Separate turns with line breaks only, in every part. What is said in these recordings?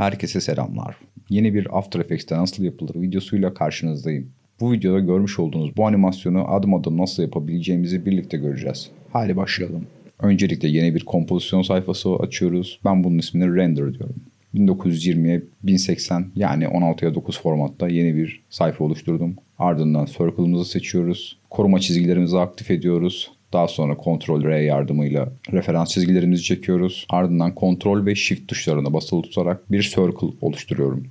Herkese selamlar. Yeni bir After Effects'te nasıl yapılır videosuyla karşınızdayım. Bu videoda görmüş olduğunuz bu animasyonu adım adım nasıl yapabileceğimizi birlikte göreceğiz. Hadi başlayalım. Öncelikle yeni bir kompozisyon sayfası açıyoruz. Ben bunun ismini Render diyorum. 1920'ye 1080 yani 16'ya 9 formatta yeni bir sayfa oluşturdum. Ardından Circle'ımızı seçiyoruz. Koruma çizgilerimizi aktif ediyoruz. Daha sonra Ctrl R yardımıyla referans çizgilerimizi çekiyoruz. Ardından Ctrl ve Shift tuşlarına basılı tutarak bir circle oluşturuyorum.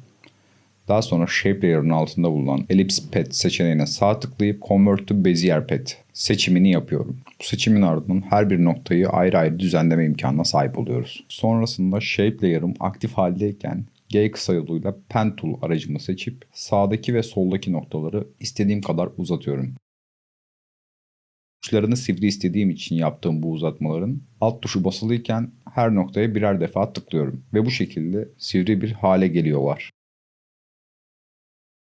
Daha sonra Shape Layer'ın altında bulunan Ellipse Pet seçeneğine sağ tıklayıp Convert to Bezier Pet seçimini yapıyorum. Bu seçimin ardından her bir noktayı ayrı ayrı düzenleme imkanına sahip oluyoruz. Sonrasında Shape Layer'ım aktif haldeyken G kısa yoluyla Pen Tool aracımı seçip sağdaki ve soldaki noktaları istediğim kadar uzatıyorum. Uçlarını sivri istediğim için yaptığım bu uzatmaların alt tuşu basılıyken her noktaya birer defa tıklıyorum ve bu şekilde sivri bir hale geliyorlar.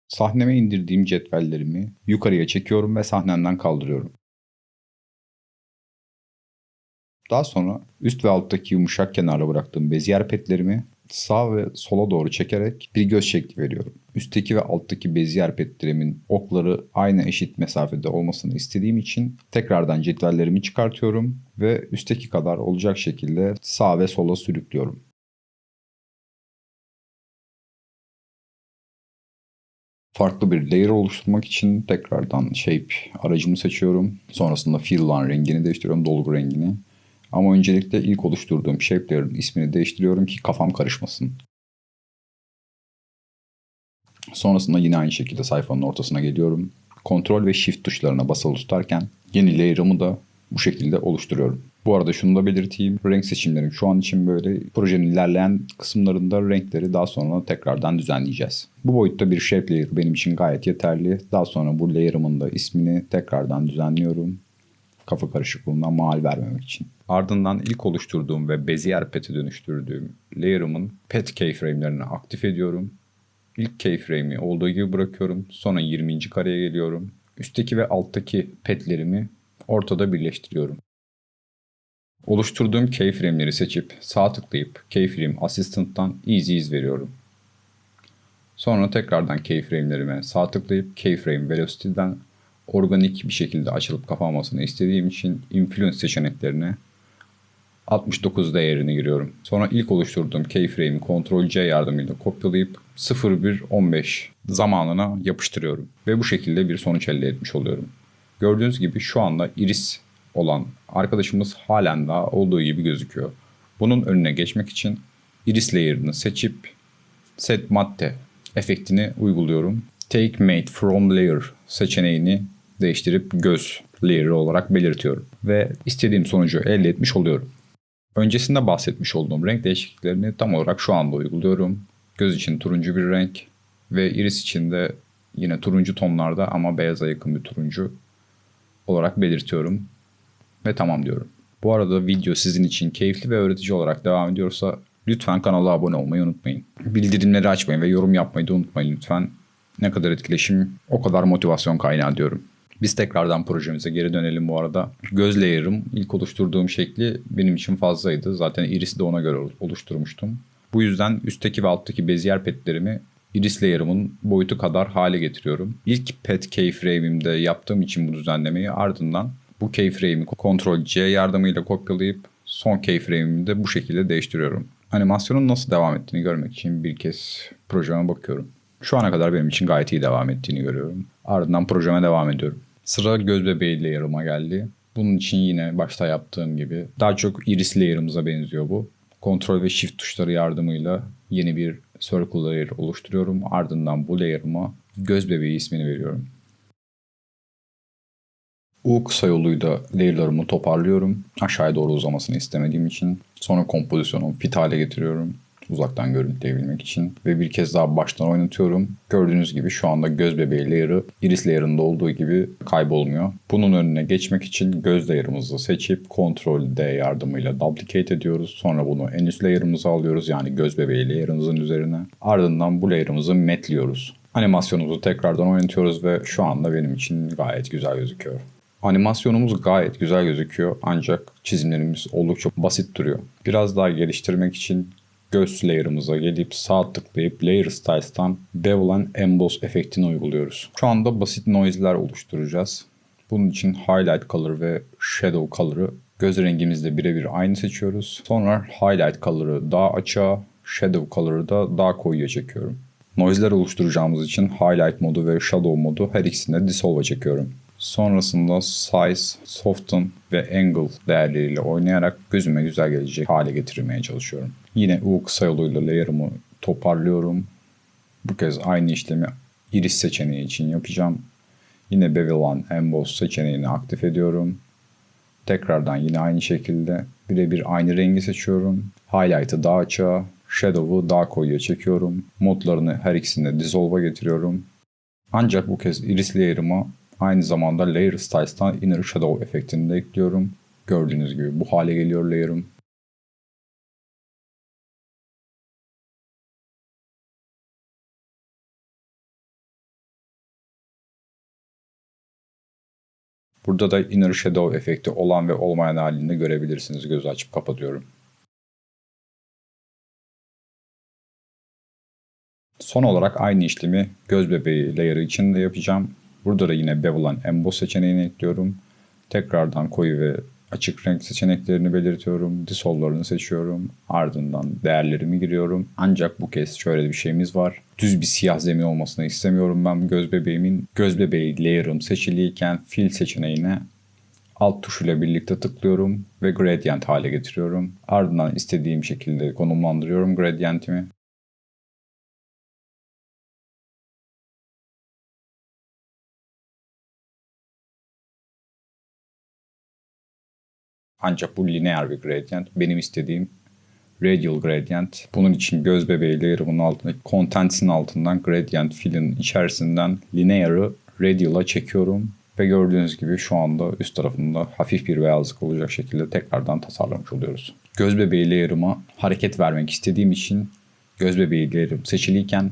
Sahneme indirdiğim cetvellerimi yukarıya çekiyorum ve sahnemden kaldırıyorum. Daha sonra üst ve alttaki yumuşak kenarla bıraktığım beziyer petlerimi sağ ve sola doğru çekerek bir göz şekli veriyorum. Üstteki ve alttaki beziyer petlerimin okları aynı eşit mesafede olmasını istediğim için tekrardan cetvellerimi çıkartıyorum ve üstteki kadar olacak şekilde sağ ve sola sürüklüyorum. Farklı bir layer oluşturmak için tekrardan shape aracımı seçiyorum. Sonrasında fill line rengini değiştiriyorum, dolgu rengini. Ama öncelikle ilk oluşturduğum shape layer'ın ismini değiştiriyorum ki kafam karışmasın. Sonrasında yine aynı şekilde sayfanın ortasına geliyorum. Ctrl ve Shift tuşlarına basılı tutarken yeni layer'ımı da bu şekilde oluşturuyorum. Bu arada şunu da belirteyim. Renk seçimlerim şu an için böyle. Projenin ilerleyen kısımlarında renkleri daha sonra tekrardan düzenleyeceğiz. Bu boyutta bir shape layer benim için gayet yeterli. Daha sonra bu layer'ımın da ismini tekrardan düzenliyorum. Kafa karışıklığından mal vermemek için. Ardından ilk oluşturduğum ve Bezier pet'e dönüştürdüğüm layer'ımın pet keyframe'lerini aktif ediyorum. İlk keyframe'i olduğu gibi bırakıyorum. Sonra 20. kareye geliyorum. Üstteki ve alttaki petlerimi ortada birleştiriyorum. Oluşturduğum keyframe'leri seçip sağ tıklayıp Keyframe Assistant'tan Easy iz veriyorum. Sonra tekrardan keyframe'lerime sağ tıklayıp Keyframe Velocity'den organik bir şekilde açılıp kapanmasını istediğim için Influence seçeneklerine 69 değerini giriyorum. Sonra ilk oluşturduğum keyframe'i Ctrl C yardımıyla kopyalayıp 0115 zamanına yapıştırıyorum. Ve bu şekilde bir sonuç elde etmiş oluyorum. Gördüğünüz gibi şu anda iris olan arkadaşımız halen daha olduğu gibi gözüküyor. Bunun önüne geçmek için iris layer'ını seçip set matte efektini uyguluyorum. Take mate from layer seçeneğini değiştirip göz layer olarak belirtiyorum. Ve istediğim sonucu elde etmiş oluyorum. Öncesinde bahsetmiş olduğum renk değişikliklerini tam olarak şu anda uyguluyorum. Göz için turuncu bir renk ve iris için de yine turuncu tonlarda ama beyaza yakın bir turuncu olarak belirtiyorum ve tamam diyorum. Bu arada video sizin için keyifli ve öğretici olarak devam ediyorsa lütfen kanala abone olmayı unutmayın. Bildirimleri açmayı ve yorum yapmayı da unutmayın lütfen. Ne kadar etkileşim o kadar motivasyon kaynağı diyorum. Biz tekrardan projemize geri dönelim bu arada. Göz layer'ım ilk oluşturduğum şekli benim için fazlaydı. Zaten iris'i de ona göre oluşturmuştum. Bu yüzden üstteki ve alttaki beziyer petlerimi iris layer'ımın boyutu kadar hale getiriyorum. İlk pet keyframe'imde yaptığım için bu düzenlemeyi ardından bu keyframe'i Ctrl C yardımıyla kopyalayıp son keyframe'imi de bu şekilde değiştiriyorum. Animasyonun nasıl devam ettiğini görmek için bir kez projeme bakıyorum. Şu ana kadar benim için gayet iyi devam ettiğini görüyorum. Ardından projeme devam ediyorum. Sıra göz bebeği layer'ıma geldi. Bunun için yine başta yaptığım gibi daha çok iris layer'ımıza benziyor bu. Ctrl ve Shift tuşları yardımıyla yeni bir circle layer oluşturuyorum. Ardından bu layer'ıma göz bebeği ismini veriyorum. U kısa yoluyla layer'larımı toparlıyorum. Aşağıya doğru uzamasını istemediğim için. Sonra kompozisyonumu fit hale getiriyorum. Uzaktan görüntüleyebilmek için. Ve bir kez daha baştan oynatıyorum. Gördüğünüz gibi şu anda göz bebeği layer'ı iris layer'ında olduğu gibi kaybolmuyor. Bunun önüne geçmek için göz layer'ımızı seçip Ctrl D yardımıyla duplicate ediyoruz. Sonra bunu en üst layer'ımıza alıyoruz. Yani göz bebeği layer'ımızın üzerine. Ardından bu layer'ımızı matliyoruz. Animasyonumuzu tekrardan oynatıyoruz ve şu anda benim için gayet güzel gözüküyor. Animasyonumuz gayet güzel gözüküyor ancak çizimlerimiz oldukça basit duruyor. Biraz daha geliştirmek için göz layer'ımıza gelip sağ tıklayıp Layer Styles'tan Bevel and Emboss efektini uyguluyoruz. Şu anda basit noise'ler oluşturacağız. Bunun için Highlight Color ve Shadow Color'ı göz rengimizle birebir aynı seçiyoruz. Sonra Highlight Color'ı daha açığa, Shadow Color'ı da daha koyuya çekiyorum. Noise'ler oluşturacağımız için Highlight modu ve Shadow modu her ikisini de Dissolve'a çekiyorum. Sonrasında Size, Soften ve Angle değerleriyle oynayarak gözüme güzel gelecek hale getirmeye çalışıyorum. Yine U kısa yoluyla layer'ımı toparlıyorum. Bu kez aynı işlemi iris seçeneği için yapacağım. Yine Bevel and Emboss seçeneğini aktif ediyorum. Tekrardan yine aynı şekilde birebir aynı rengi seçiyorum. Highlight'ı daha açığa, Shadow'u daha koyuya çekiyorum. Modlarını her ikisini de Dissolve'a getiriyorum. Ancak bu kez iris layer'ıma aynı zamanda Layer Styles'tan Inner Shadow efektini de ekliyorum. Gördüğünüz gibi bu hale geliyor layer'ım. Burada da Inner Shadow efekti olan ve olmayan halini görebilirsiniz. Gözü açıp kapatıyorum. Son olarak aynı işlemi göz bebeği layer'ı için de yapacağım. Burada da yine Bevel Emboss seçeneğini ekliyorum. Tekrardan koyu ve açık renk seçeneklerini belirtiyorum. Dissolve'larını seçiyorum. Ardından değerlerimi giriyorum. Ancak bu kez şöyle bir şeyimiz var. Düz bir siyah zemin olmasını istemiyorum ben göz bebeğimin. Göz bebeği layer'ım seçiliyken fill seçeneğine alt tuşuyla birlikte tıklıyorum ve gradient hale getiriyorum. Ardından istediğim şekilde konumlandırıyorum gradientimi. Ancak bu lineer bir gradient. Benim istediğim radial gradient. Bunun için göz bebeği layer'ımın altındaki contents'in altından gradient fill'in içerisinden linear'ı radial'a çekiyorum. Ve gördüğünüz gibi şu anda üst tarafında hafif bir beyazlık olacak şekilde tekrardan tasarlamış oluyoruz. Göz bebeği layer'ıma hareket vermek istediğim için göz bebeği layer'ım seçiliyken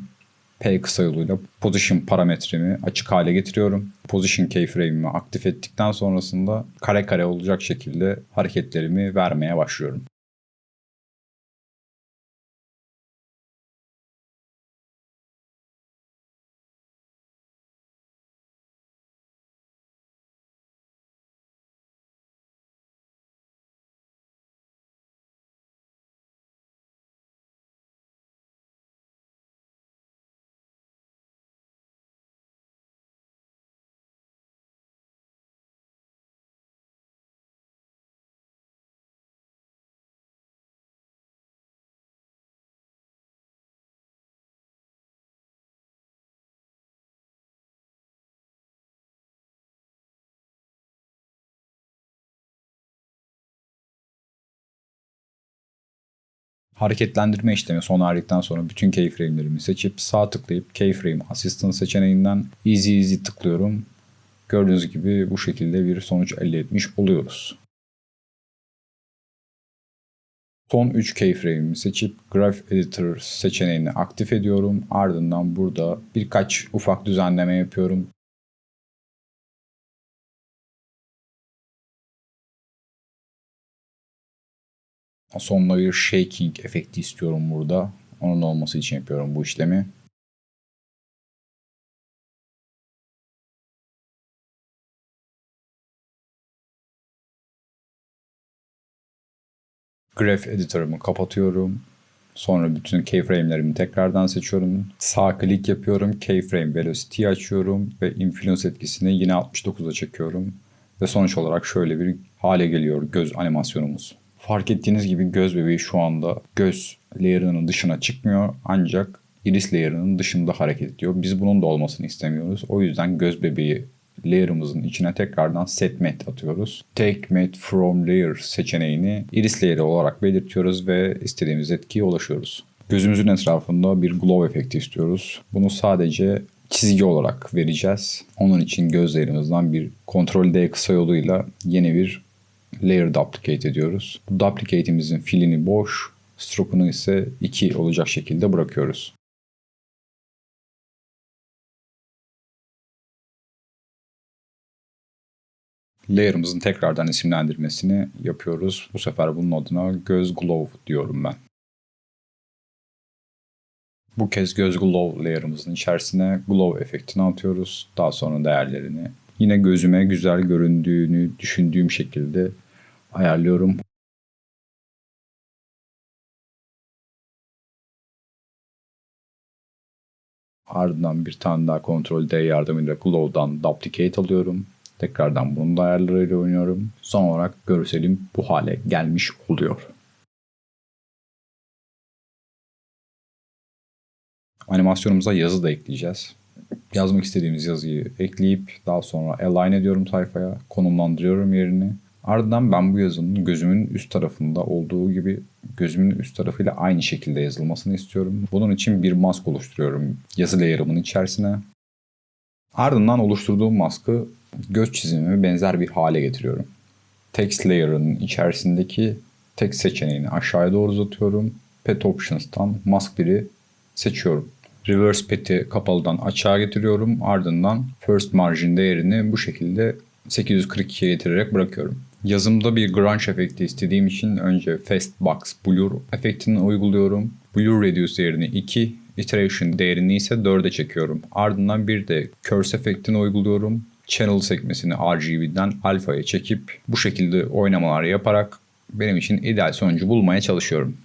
P kısa yoluyla position parametremi açık hale getiriyorum. Position keyframe'imi aktif ettikten sonrasında kare kare olacak şekilde hareketlerimi vermeye başlıyorum. Hareketlendirme işlemi sona erdikten sonra bütün keyframe'lerimi seçip sağ tıklayıp Keyframe Assistant seçeneğinden Easy Easy tıklıyorum. Gördüğünüz gibi bu şekilde bir sonuç elde etmiş oluyoruz. Son 3 keyframe'imi seçip Graph Editor seçeneğini aktif ediyorum. Ardından burada birkaç ufak düzenleme yapıyorum. Sonunda bir shaking efekti istiyorum burada. Onun olması için yapıyorum bu işlemi. Graph editörümü kapatıyorum. Sonra bütün keyframe'lerimi tekrardan seçiyorum. Sağ klik yapıyorum. Keyframe Velocity'yi açıyorum ve Influence etkisini yine 69'a çekiyorum. Ve sonuç olarak şöyle bir hale geliyor göz animasyonumuz. Fark ettiğiniz gibi göz bebeği şu anda göz layer'ının dışına çıkmıyor ancak iris layer'ının dışında hareket ediyor. Biz bunun da olmasını istemiyoruz. O yüzden göz bebeği layer'ımızın içine tekrardan set matte atıyoruz. Take matte from layer seçeneğini iris layer'ı olarak belirtiyoruz ve istediğimiz etkiye ulaşıyoruz. Gözümüzün etrafında bir glow efekti istiyoruz. Bunu sadece çizgi olarak vereceğiz. Onun için gözlerimizden bir Ctrl D kısa yoluyla yeni bir layer duplicate ediyoruz. Bu duplicate'imizin filini boş, stroke'unu ise 2 olacak şekilde bırakıyoruz. Layer'ımızın tekrardan isimlendirmesini yapıyoruz. Bu sefer bunun adına göz glow diyorum ben. Bu kez göz glow layer'ımızın içerisine glow efektini atıyoruz. Daha sonra değerlerini. Yine gözüme güzel göründüğünü düşündüğüm şekilde ayarlıyorum. Ardından bir tane daha kontrol D yardımıyla Glow'dan Duplicate alıyorum. Tekrardan bunun da ayarlarıyla oynuyorum. Son olarak görselim bu hale gelmiş oluyor. Animasyonumuza yazı da ekleyeceğiz. Yazmak istediğimiz yazıyı ekleyip daha sonra align ediyorum sayfaya, konumlandırıyorum yerini. Ardından ben bu yazının gözümün üst tarafında olduğu gibi gözümün üst tarafıyla aynı şekilde yazılmasını istiyorum. Bunun için bir mask oluşturuyorum yazı layer'ımın içerisine. Ardından oluşturduğum maskı göz çizimime benzer bir hale getiriyorum. Text layer'ın içerisindeki text seçeneğini aşağıya doğru uzatıyorum. Pet Options'tan mask 1'i seçiyorum. Reverse pet'i kapalıdan açığa getiriyorum. Ardından first margin değerini bu şekilde 842'ye getirerek bırakıyorum. Yazımda bir grunge efekti istediğim için önce Fast Box Blur efektini uyguluyorum. Blur Reduce değerini 2, Iteration değerini ise 4'e çekiyorum. Ardından bir de Curse efektini uyguluyorum. Channel sekmesini RGB'den alfaya çekip bu şekilde oynamalar yaparak benim için ideal sonucu bulmaya çalışıyorum.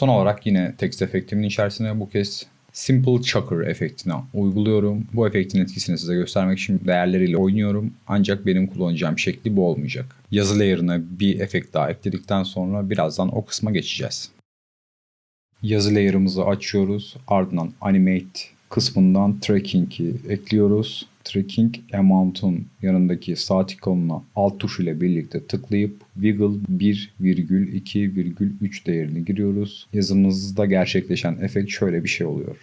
Son olarak yine text efektimin içerisine bu kez Simple Chucker efektini uyguluyorum. Bu efektin etkisini size göstermek için değerleriyle oynuyorum. Ancak benim kullanacağım şekli bu olmayacak. Yazı layer'ına bir efekt daha ekledikten sonra birazdan o kısma geçeceğiz. Yazı layer'ımızı açıyoruz. Ardından Animate kısmından Tracking'i ekliyoruz. Tracking Amount'un yanındaki saat ikonuna alt tuş ile birlikte tıklayıp Wiggle 1,2,3 değerini giriyoruz. Yazımızda gerçekleşen efekt şöyle bir şey oluyor.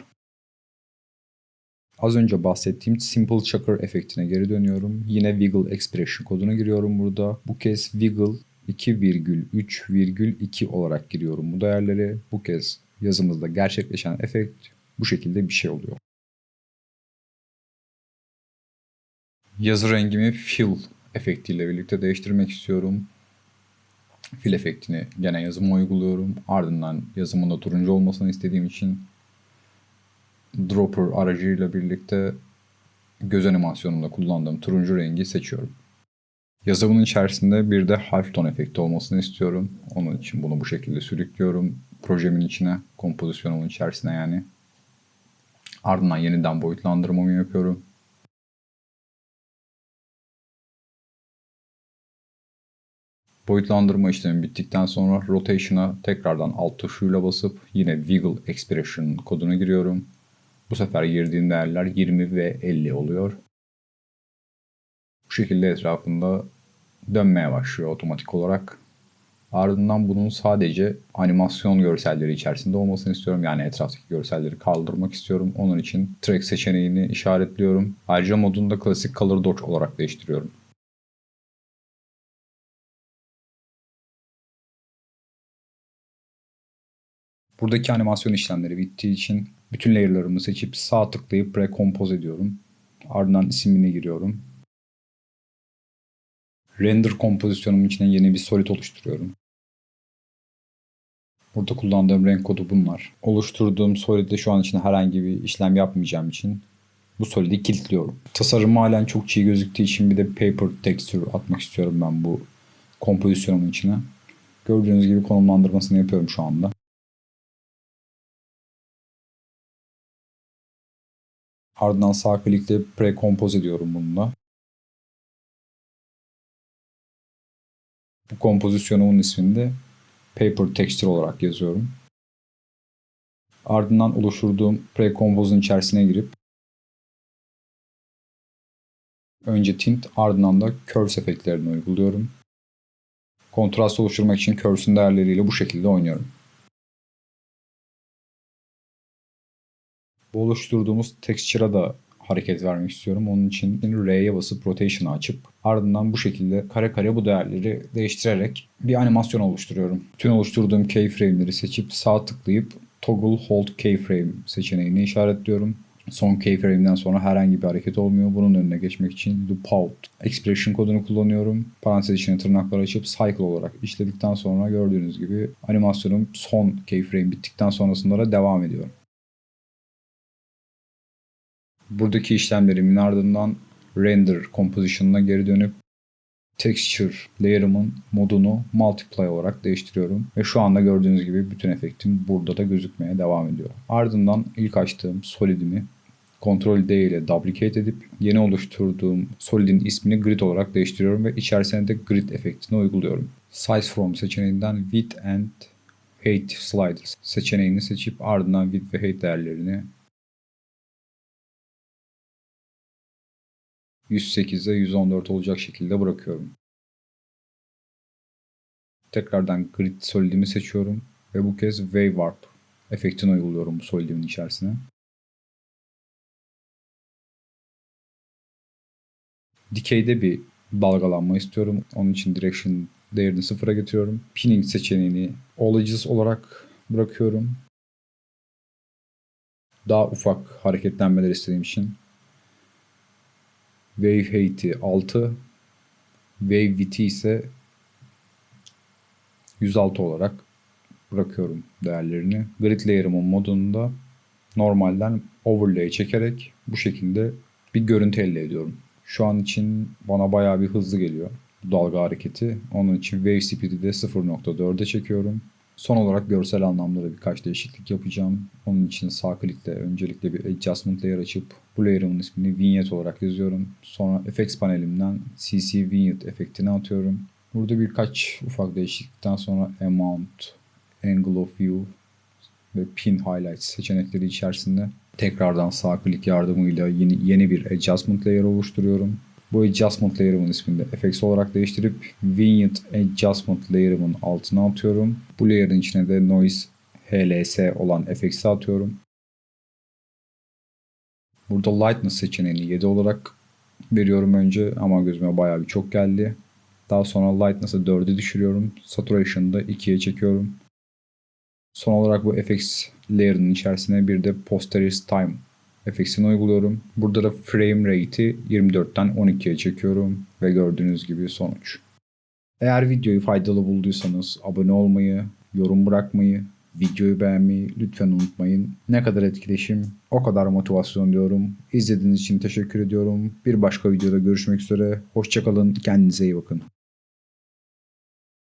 Az önce bahsettiğim Simple Chucker efektine geri dönüyorum. Yine Wiggle Expression kodunu giriyorum burada. Bu kez Wiggle 2,3,2 olarak giriyorum bu değerleri. Bu kez yazımızda gerçekleşen efekt bu şekilde bir şey oluyor. Yazı rengimi fill efektiyle birlikte değiştirmek istiyorum. Fill efektini gene yazıma uyguluyorum. Ardından yazımın da turuncu olmasını istediğim için dropper aracıyla birlikte göz animasyonunda kullandığım turuncu rengi seçiyorum. Yazımın içerisinde bir de halftone efekti olmasını istiyorum. Onun için bunu bu şekilde sürüklüyorum. Projemin içine, kompozisyonumun içerisine yani. Ardından yeniden boyutlandırmamı yapıyorum. Boyutlandırma işlemi bittikten sonra rotation'a tekrardan alt tuşuyla basıp yine wiggle expression kodunu giriyorum. Bu sefer girdiğim değerler 20 ve 50 oluyor. Bu şekilde etrafında dönmeye başlıyor otomatik olarak. Ardından bunun sadece animasyon görselleri içerisinde olmasını istiyorum. Yani etraftaki görselleri kaldırmak istiyorum. Onun için track seçeneğini işaretliyorum. Ayrıca modunu da klasik color dodge olarak değiştiriyorum. Buradaki animasyon işlemleri bittiği için bütün layer'larımı seçip sağ tıklayıp recompose ediyorum. Ardından ismini giriyorum. Render kompozisyonumun içine yeni bir solid oluşturuyorum. Burada kullandığım renk kodu bunlar. Oluşturduğum solidde şu an için herhangi bir işlem yapmayacağım için bu solidi kilitliyorum. Tasarım halen çok çiğ gözüktüğü için bir de paper texture atmak istiyorum ben bu kompozisyonumun içine. Gördüğünüz gibi konumlandırmasını yapıyorum şu anda. Ardından sağ klikle pre-compose ediyorum bununla. Bu kompozisyonumun ismini de paper texture olarak yazıyorum. Ardından oluşturduğum pre-compose'un içerisine girip önce tint ardından da curves efektlerini uyguluyorum. Kontrast oluşturmak için curves'ün değerleriyle bu şekilde oynuyorum. Oluşturduğumuz texture'a da hareket vermek istiyorum. Onun için R'ye basıp rotation'ı açıp ardından bu şekilde kare kare bu değerleri değiştirerek bir animasyon oluşturuyorum. Tüm oluşturduğum keyframe'leri seçip sağ tıklayıp toggle hold keyframe seçeneğini işaretliyorum. Son keyframe'den sonra herhangi bir hareket olmuyor. Bunun önüne geçmek için loop out expression kodunu kullanıyorum. Parantez içine tırnaklar açıp cycle olarak işledikten sonra gördüğünüz gibi animasyonum son keyframe bittikten sonrasında da devam ediyor. Buradaki işlemlerimin ardından render composition'ına geri dönüp texture layer'ımın modunu multiply olarak değiştiriyorum. Ve şu anda gördüğünüz gibi bütün efektim burada da gözükmeye devam ediyor. Ardından ilk açtığım solidimi Ctrl D ile duplicate edip yeni oluşturduğum solidin ismini grid olarak değiştiriyorum ve içerisine de grid efektini uyguluyorum. Size from seçeneğinden width and height sliders seçeneğini seçip ardından width ve height değerlerini 108'e 114 olacak şekilde bırakıyorum. Tekrardan grid solidimi seçiyorum ve bu kez wave warp efektini uyguluyorum bu solidimin içerisine. Dikeyde bir dalgalanma istiyorum. Onun için direction değerini sıfıra getiriyorum. Pinning seçeneğini edges olarak bırakıyorum. Daha ufak hareketlenmeler istediğim için Wave height'i 6, Wave width'i ise 106 olarak bırakıyorum değerlerini. Grid layer'ımın modunda normalden overlay çekerek bu şekilde bir görüntü elde ediyorum. Şu an için bana bayağı bir hızlı geliyor bu dalga hareketi. Onun için Wave Speed'i de 0.4'e çekiyorum. Son olarak görsel anlamda da birkaç değişiklik yapacağım. Onun için sağ klikle öncelikle bir Adjustment Layer açıp bu layer'ımın ismini Vignette olarak yazıyorum. Sonra Effects panelimden CC Vignette efektini atıyorum. Burada birkaç ufak değişiklikten sonra Amount, Angle of View ve Pin Highlights seçenekleri içerisinde tekrardan sağ klik yardımıyla yeni, yeni bir Adjustment Layer oluşturuyorum. Bu adjustment layer'ımın ismini de olarak değiştirip vignette adjustment layer'ımın altına atıyorum. Bu layer'ın içine de noise HLS olan FX'i atıyorum. Burada lightness seçeneğini 7 olarak veriyorum önce ama gözüme bayağı bir çok geldi. Daha sonra lightness'ı 4'e düşürüyorum. Saturation'ı da 2'ye çekiyorum. Son olarak bu FX layer'ın içerisine bir de posterior time FX'ini uyguluyorum. Burada da frame rate'i 24'ten 12'ye çekiyorum ve gördüğünüz gibi sonuç. Eğer videoyu faydalı bulduysanız abone olmayı, yorum bırakmayı, videoyu beğenmeyi lütfen unutmayın. Ne kadar etkileşim o kadar motivasyon diyorum. İzlediğiniz için teşekkür ediyorum. Bir başka videoda görüşmek üzere. Hoşçakalın. Kendinize iyi bakın.